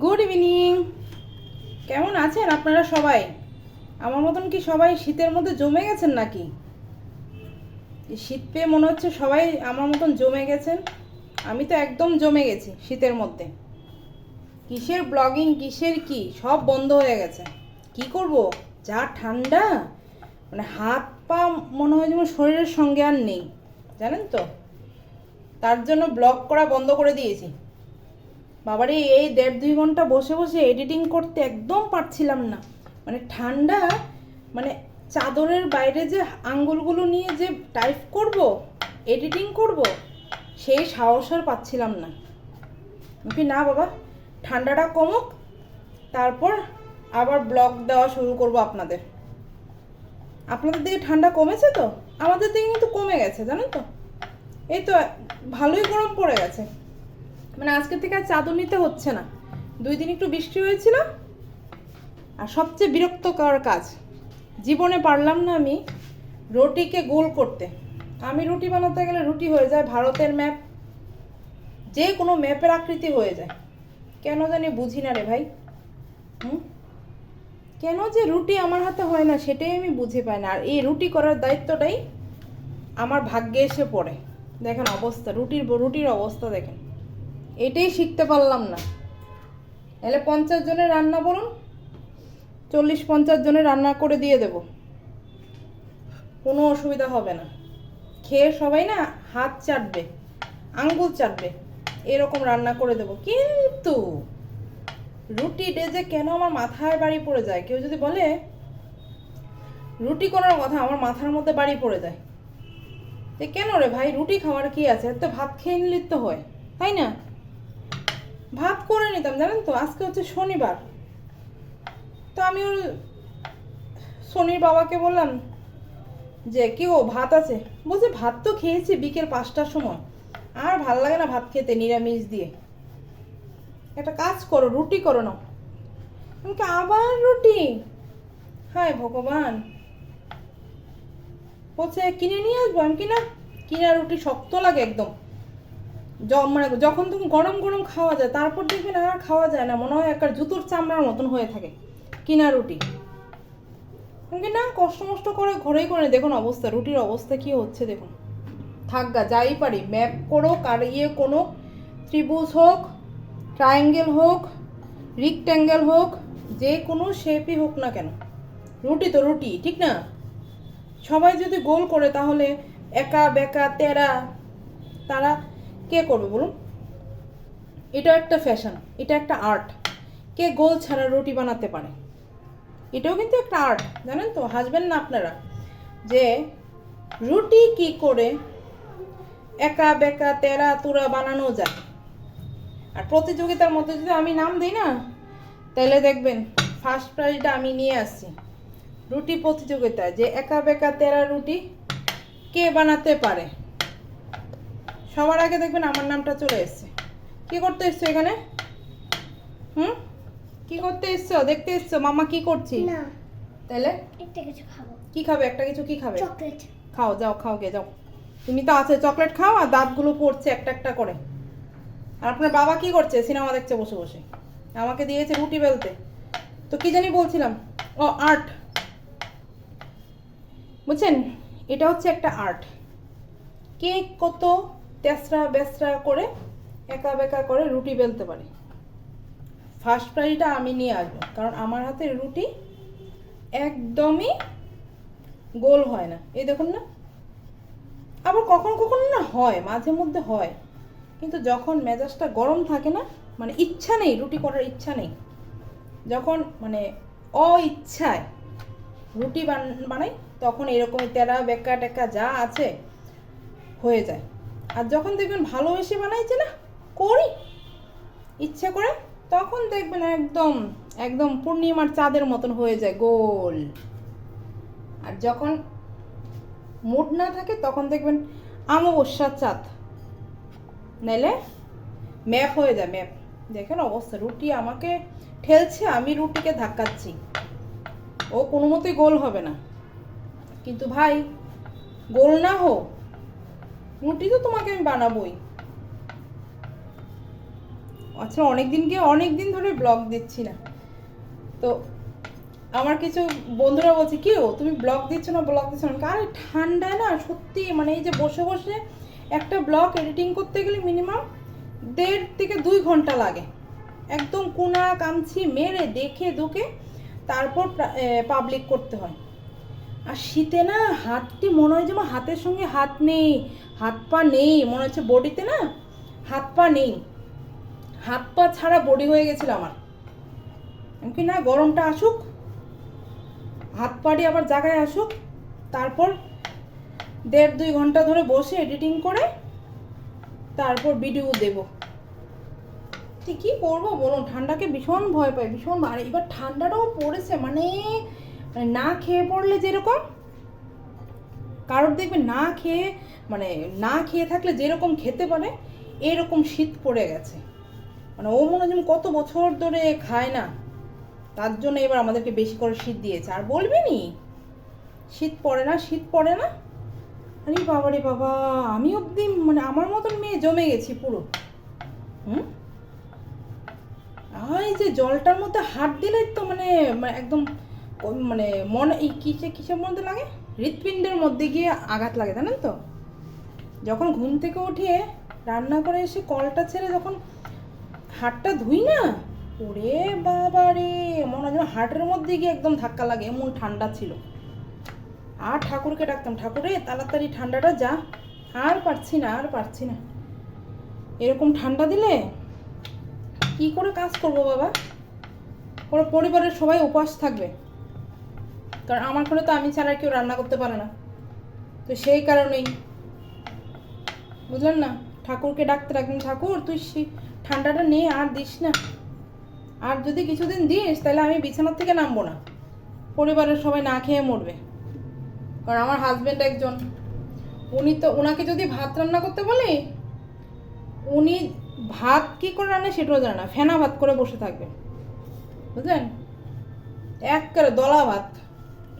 Good evening কেমন আছেন আপনারা সবাই? আমার মতন কি সবাই শীতের মধ্যে জমে গেছেন নাকি? শীত পেয়ে মনে হচ্ছে সবাই আমার মতন জমে গেছেন। আমি তো একদম জমে গেছি শীতের মধ্যে। কিসের ব্লগিং কিসের কি? সব বন্ধ হয়ে গেছে। কি করব? যা ঠান্ডা। মানে হাত পা মনে হয় যেমন শরীরের সঙ্গে আর নেই। জানেন তো? তার জন্য ব্লগ করা বন্ধ করে দিয়েছি। বাবারে, এই দেড় দুই ঘণ্টা বসে বসে এডিটিং করতে একদম পারছিলাম না। মানে ঠান্ডা মানে চাদরের বাইরে যে আঙ্গুলগুলো নিয়ে যে টাইপ করব এডিটিং করব, সেই সাহস আর পাচ্ছিলাম না। কি না বাবা, ঠান্ডাটা কমুক, তারপর আবার ব্লগ দেওয়া শুরু করব আপনাদের। আপনাদের দিকে ঠান্ডা কমেছে তো? আমাদের দিকে কিন্তু কমে গেছে, জানেন তো? এই তো ভালোই গরম পড়ে গেছে। মানে আজকে থেকে আর চাদর নিতে হচ্ছে না। দুই দিন একটু বৃষ্টি হয়েছিল। আর সবচেয়ে বিরক্তকর কাজ, জীবনে পারলাম না আমি রুটিকে গোল করতে। আমি রুটি বানাতে গেলে রুটি হয়ে যায় ভারতের ম্যাপ। যে কোনো ম্যাপের আকৃতি হয়ে যায়। কেন জানি বুঝি না রে ভাই। হুম? কেন যে রুটি আমার হাতে হয় না সেটাই আমি বুঝে পাই না। আর এই রুটি করার দায়িত্বটাই আমার ভাগ্যে এসে পড়ে। দেখেন অবস্থা, রুটির রুটির অবস্থা দেখেন। এটাই শিখতে পারলাম না। এলে পঞ্চাশ জনের রান্না বলুন, চল্লিশ পঞ্চাশ জনের রান্না করে দিয়ে দেব। কোনো অসুবিধা হবে না। খেয়ে সবাই না হাত চাটবে, আঙ্গুল চাটবে, এরকম রান্না করে দেব। কিন্তু রুটি ডেজে কেন আমার মাথায় বাড়ি পড়ে যায়? কেউ যদি বলে, রুটি করার কথা আমার মাথার মধ্যে বাড়ি পড়ে যায়। যে কেন রে ভাই, রুটি খাওয়ার কি আছে? তো ভাত খেয়ে নিলে তো হয়, তাই না? ভাত করে নিতাম, জানেন তো? আজকে হচ্ছে শনিবার। তো আমি ওর শনির বাবাকে বললাম যে, কি ও ভাত আছে? বলছে, ভাত তো খেয়েছি বিকেল পাঁচটার সময়। আর ভালো লাগে না ভাত খেতে, নিরামিষ দিয়ে। একটা কাজ করো, রুটি করো না আমাকে আবার রুটি? হায় ভগবান! বলছে, কিনে নিয়ে আসব? আমি কিনা? কিনা রুটি শক্ত লাগে একদম। মানে যখন তখন গরম গরম খাওয়া যায়, তারপর দেখবেন আর খাওয়া যায় না। মনে হয় একটা জুতোর চামড়ার মতন হয়ে থাকে, কিনা রুটি। না, কষ্ট মষ্ট করে ঘরেই করে দেখুন অবস্থা, রুটির অবস্থা কি হচ্ছে দেখুন। থাক গা, যাই পারি, ম্যাপ করো কার ইয়ে কোনো ত্রিভুজ হোক ট্রায়াঙ্গেল হোক রিক্ট্যাঙ্গেল হোক, যে কোনো শেপই হোক না কেন। রুটি তো রুটি, ঠিক না? সবাই যদি গোল করে তাহলে একা বেকা, তেরা, তারা কে করবে বলুন? এটা একটা ফ্যাশন এটা একটা আর্ট কে গোল ছাড়া রুটি বানাতে পারে? এটাও কিন্তু একটা আর্ট জানেন তো? হাসবেন না আপনারা? যে রুটি কি করে একা বেকা তেরা তুরা বানানো যায়? আর প্রতিযোগিতার মধ্যে যদি আমি নাম দিই না, তাহলে দেখবেন ফার্স্ট প্রাইজটা আমি নিয়ে আসছি। রুটি প্রতিযোগিতা যে একা বেকা তেরা রুটি কে বানাতে পারে? সবার আগে দেখবেন আমার নামটা চলে এসছে। কি করতে এসছো এখানে? হুম? কি করতে এসছো? দেখতে এসছো? মামা কি করছি? না। তাহলে? একটা কিছু খাব। কি খাবে? একটা কিছু কি খাবে? চকলেট। খাও যাও খাও গে যাও। তুমি তো আছে চকলেট খাও আর দাঁতগুলো পড়ছে একটা একটা করে। আর আপনার বাবা কি করছে? সিনেমা দেখছে বসে বসে। আমাকে দিয়েছে রুটি বেলতে। তো কি জানি বলছিলাম? ও আর্ট। বুঝছেন? এটা হচ্ছে একটা আর্ট। কে কত তেসরা বেসরা করে একা বেকা করে রুটি বেলতে পারি। ফার্স্ট প্রাইজটা আমি নিয়ে আসব, কারণ আমার হাতে রুটি একদমই গোল হয় না। এই দেখুন না। আবার কখন কখন না হয়, মাঝে মধ্যে হয়। কিন্তু যখন মেজাজটা গরম থাকে না মানে ইচ্ছা নেই, রুটি করার ইচ্ছা নেই, যখন মানে অইচ্ছায় রুটি বান- বানাই, তখন এরকম তেরা বেকা টেকা যা আছে হয়ে যায়। আর যখন দেখবেন ভালোবেসে বানাইছে না, করি। ইচ্ছে করে তখন দেখবেন একদম একদম পূর্ণিমার চাঁদের মতন হয়ে যায়, গোল। আর যখন মুড না থাকে তখন দেখবেন অমাবস্যার চাঁদ। নাইলে ম্যাপ হয়ে যায়, ম্যাপ। দেখেন অবস্থা, রুটি আমাকে ঠেলছে, আমি রুটিকে ধাক্কাচ্ছি। ও কোনো মতেই গোল হবে না। কিন্তু ভাই, গোল না হোক রুটি তো তোমাকে আমি বানাবোই। আচ্ছা অনেক দিনকে অনেক দিন ধরে ব্লগ দিচ্ছি না। তো আমার কিছু বন্ধুরা বলছে, কি ও, তুমি ব্লগ দিচ্ছ না ব্লগ দিচ্ছ না? আরে ঠান্ডায় না, সত্যি মানে এই যে বসে বসে একটা ব্লগ এডিটিং করতে গেলে মিনিমাম দেড় থেকে দুই ঘণ্টা লাগে। একদম কোনা কামছি মেরে দেখে দুকে তারপর পাবলিক করতে হয়। আর শীতে না হাতটি মনে হয় যে আমার হাতের সঙ্গে হাত নেই। হাত পা নেই, মনে হচ্ছে বডিতে না? হাত পা নেই। হাত পা ছাড়া বডি হয়ে গেছিল আমার। এমনকি না, গরমটা আসুক। হাত পাড়ি আবার জায়গায় আসুক। তারপর দেড় দুই ঘণ্টা ধরে বসে এডিটিং করে তারপর ভিডিও দেব। কী করব বলুন? ঠান্ডাকে ভীষণ ভয় পাই ভীষণ আর এবার ঠান্ডাটাও পড়েছে মানে মানে না খেয়ে পড়লে যেরকম কারোর দেখবে না খেয়ে মানে না খেয়ে থাকলে যেরকম খেতে পারে, এরকম শীত পড়ে গেছে। মানে ও মনে হয় কত বছর ধরে খায় না। তার জন্য এবার আমাদেরকে বেশি করে শীত দিয়েছে। আর বলবি নি? শীত পড়ে না, শীত পড়ে না? আরে বাবা রে বাবা, আমি অবধি মানে আমার মতন মেয়ে জমে গেছি পুরো। হুম? এই যে জলটার মধ্যে হাত দিলে তো মানে মানে একদম মানে মনে, এই কিসে, কিসের মধ্যে লাগে? হৃৎপিণ্ডের মধ্যে গিয়ে আঘাত লাগে, জানেন তো? যখন ঘুম থেকে উঠিয়ে রান্না করে এসে কলটা ছেড়ে যখন হাটটা ধুই না, ওরে বাবা রে, মনে হয় হাটের মধ্যে গিয়ে একদম ধাক্কা লাগে, এমন ঠান্ডা ছিল। আর ঠাকুরকে ডাকতাম, ঠাকুরে, তাড়াতাড়ি ঠান্ডাটা যা। আর পারছি না, আর পারছি না। এরকম ঠান্ডা দিলে কি করে কাজ করব বাবা? পুরো পরিবারের সবাই উপাস থাকবে। কারণ আমার ঘরে তো আমি ছাড়া কেউ রান্না করতে পারে না। তো সেই কারণেই। বুঝলেন না? ঠাকুরকে ডাকতে রাখবেন। ঠাকুর, তুই ঠান্ডাটা নে, আর দিস না। আর যদি কিছুদিন দিস, তাহলে আমি বিছানার থেকে নামবো না। পরিবারের সবাই না খেয়ে মরবে। কারণ আমার হাজব্যান্ড একজন। উনি তো ওনাকে যদি ভাত রান্না করতে বলি, উনি ভাত কি করে রান্না সেটাও জানে না। ফেনা ভাত করে বসে থাকবে। বুঝলেন? এক করে দলা ভাত।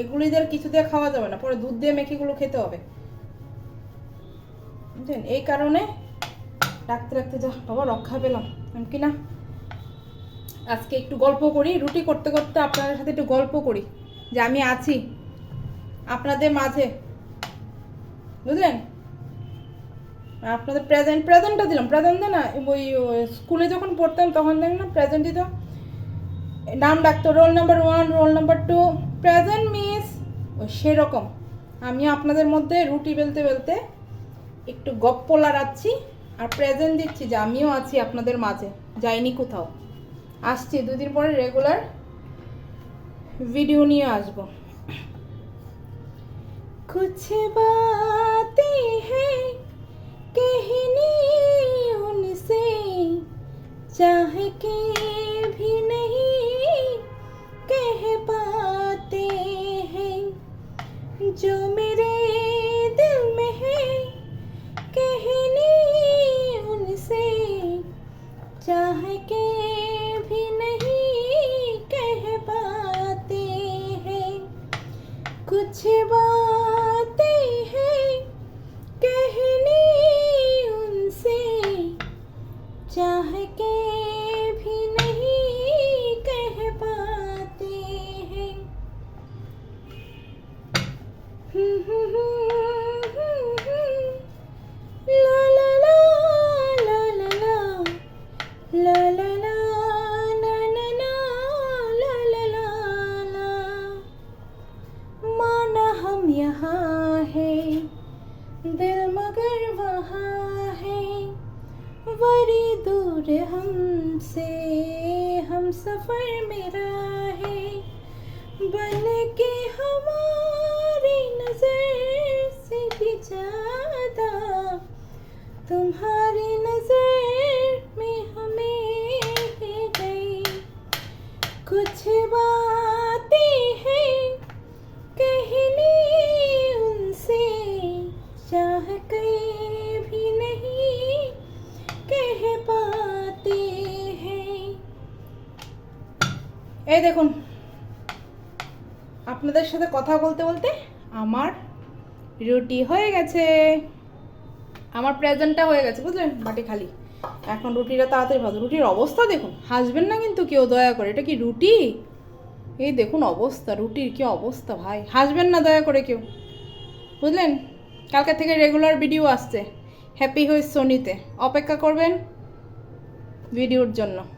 এগুলি দিয়ে কিছু দিয়ে খাওয়া যাবে না, পরে দুধ দিয়ে মেখেগুলো খেতে হবে। বুঝলেন? এই কারণে রাখতে রাখতে যা, বাবা রক্ষা পেলাম। কি না? আজকে একটু গল্প করি, রুটি করতে করতে আপনাদের সাথে একটু গল্প করি, যে আমি আছি আপনাদের মাঝে। বুঝলেন? আপনাদের প্রেজেন্ট প্রেজেন্টটা দিলাম। প্রেজেন্ট না, ওই স্কুলে যখন পড়তাম তখন দেখ না প্রেজেন্ট দিত নাম ডাকতো roll number one roll number two present miss ওই সেরকম আমি আপনাদের মধ্যে রুটি বেলতে বেলতে একটু গপ্প লড়াচ্ছি আর প্রেজেন্ট দিচ্ছি যে আমিও আছি আপনাদের মাঝে যাইনি কোথাও আসছি দুদিন পরে রেগুলার ভিডিও নিয়ে আসবো कुछ बातें हैं कहनी उनसे चाह के भी नहीं कह पाते हैं जो मेरे सफ़र मेरा है, बन के हमारी नज़र से भी ज़्यादा। तुम्हारी नज़र में हमें है गई कुछ बातें हैं कहनी उनसे, चाह के भी नहीं कह पाते এই দেখুন। আপনাদের সাথে কথা বলতে বলতে আমার রুটি হয়ে গেছে। আমার প্রেজেন্টটা হয়ে গেছে, বুঝলেন? বাটি খালি। এখন রুটিটা তাড়াতাড়ি ভাজো রুটির অবস্থা দেখুন। হাসবেন না কিন্তু কেউ, দয়া করে। এটা কি রুটি? এই দেখুন অবস্থা, রুটির কি অবস্থা ভাই। হাসবেন না, দয়া করে কেউ। বুঝলেন? কালকে থেকে রেগুলার ভিডিও আসছে। হ্যাপি হয়ে সোনিতে অপেক্ষা করবেন ভিডিওর জন্য।